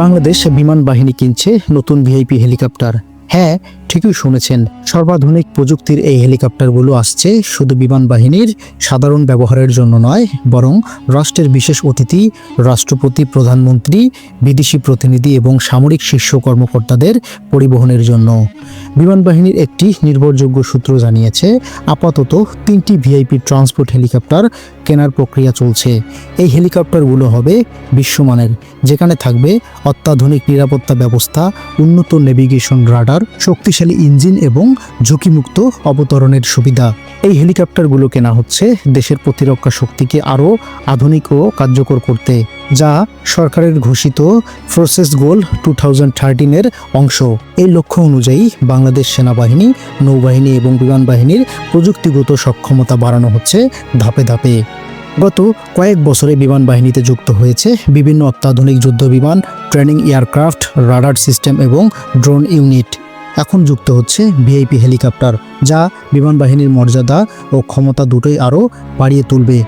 বাংলাদেশ বিমান বাহিনী কিনছে নতুন ভিআইপি হেলিকপ্টার। হ্যাঁ ঠিকই শুনেছেন, সর্বাধুনিক প্রযুক্তির এই হেলিকপ্টারগুলো আসছে শুধু বিমান বাহিনীর সাধারণ ব্যবহারের জন্য নয়, বরং রাষ্ট্রের বিশেষ অতিথি, রাষ্ট্রপতি, প্রধানমন্ত্রী, বিদেশি প্রতিনিধি এবং সামরিক শীর্ষ কর্মকর্তাদের পরিবহনের জন্য। বিমান বাহিনীর একটি নির্ভরযোগ্য সূত্র জানিয়েছে, আপাতত তিনটি ভিআইপি ট্রান্সপোর্ট হেলিকপ্টার কেনার প্রক্রিয়া চলছে। এই হেলিকপ্টারগুলো হবে বিশ্বমানের, যেখানে থাকবে অত্যাধুনিক নিরাপত্তা ব্যবস্থা, উন্নত নেভিগেশন রাডার, শক্তিশালী ইঞ্জিন এবং ঝুঁকিমুক্ত অবতরণের সুবিধা। এই হেলিকপ্টারগুলো কেনা হচ্ছে দেশের প্রতিরক্ষা শক্তিকে আরও আধুনিক ও কার্যকর করতে, যা সরকারের ঘোষিত প্রসেস গোল টু থাউজেন্ড থার্টিনের অংশ। এই লক্ষ্য অনুযায়ী বাংলাদেশ সেনাবাহিনী, নৌবাহিনী এবং বিমান বাহিনীর প্রযুক্তিগত সক্ষমতা বাড়ানো হচ্ছে ধাপে ধাপে। গত কয়েক বছরে বিমান বাহিনীতে যুক্ত হয়েছে বিভিন্ন অত্যাধুনিক যুদ্ধ বিমান ট্রেনিং এয়ারক্রাফট, রাডার সিস্টেম এবং ড্রোন ইউনিট। এখন যুক্ত হচ্ছে ভিআইপি হেলিকপ্টার, যা বিমান বাহিনীর মর্যাদা ও ক্ষমতা দুটোই আরও বাড়িয়ে তুলবে।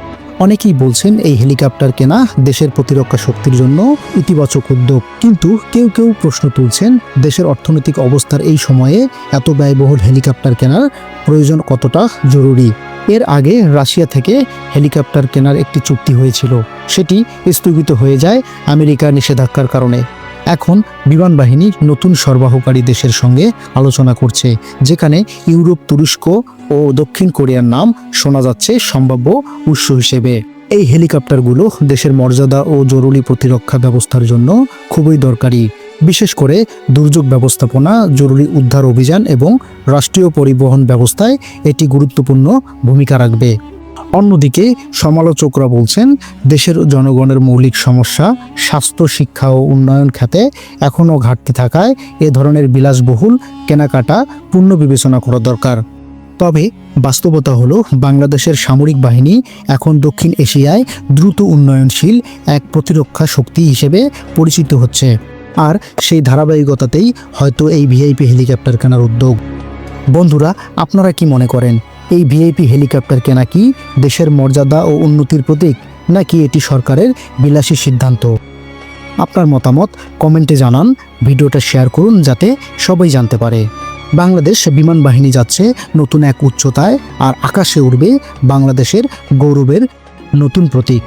অনেকেই বলছেন এই হেলিকপ্টার কেনা দেশের প্রতিরক্ষা শক্তির জন্য ইতিবাচক উদ্যোগ, কিন্তু কেউ কেউ প্রশ্ন তুলছেন দেশের অর্থনৈতিক অবস্থার এই সময়ে এত ব্যয়বহুল হেলিকপ্টার কেনার প্রয়োজন কতটা জরুরি। এর আগে রাশিয়া থেকে হেলিকপ্টার কেনার একটি চুক্তি হয়েছিল, সেটি স্থগিত হয়ে যায় আমেরিকার নিষেধাজ্ঞার কারণে। এখন বিমান বাহিনী নতুন সরবরাহকারী দেশের সঙ্গে আলোচনা করছে, যেখানে ইউরোপ, তুরস্ক ও দক্ষিণ কোরিয়ার নাম শোনা যাচ্ছে সম্ভাব্য উৎস হিসেবে। এই হেলিকপ্টারগুলো দেশের মর্যাদা ও জরুরি প্রতিরক্ষা ব্যবস্থার জন্য খুবই দরকারি, বিশেষ করে দুর্যোগ ব্যবস্থাপনা, জরুরি উদ্ধার অভিযান এবং রাষ্ট্রীয় পরিবহন ব্যবস্থায় এটি গুরুত্বপূর্ণ ভূমিকা রাখবে। অন্যদিকে সমালোচকরা বলছেন, দেশের জনগণের মৌলিক সমস্যা, স্বাস্থ্য, শিক্ষা ও উন্নয়ন খাতে এখনও ঘাটতি থাকায় এ ধরনের বিলাসবহুল কেনাকাটা পূর্ণ বিবেচনা করা দরকার। তবে বাস্তবতা হলো, বাংলাদেশের সামরিক বাহিনী এখন দক্ষিণ এশিয়ায় দ্রুত উন্নয়নশীল এক প্রতিরক্ষা শক্তি হিসেবে পরিচিত হচ্ছে। আর সেই ধারাবাহিকতাতেই হয়তো এই ভিআইপি হেলিকপ্টার কেনার উদ্যোগ। বন্ধুরা, আপনারা কি মনে করেন? এই ভিআইপি হেলিকপ্টার কেনা কি দেশের মর্যাদা ও উন্নতির প্রতীক, নাকি এটি সরকারের বিলাসী সিদ্ধান্ত? আপনার মতামত কমেন্টে জানান, ভিডিওটা শেয়ার করুন যাতে সবাই জানতে পারে। বাংলাদেশ বিমান বাহিনী যাচ্ছে নতুন এক উচ্চতায় আর আকাশে উড়বে বাংলাদেশের গৌরবের নতুন প্রতীক।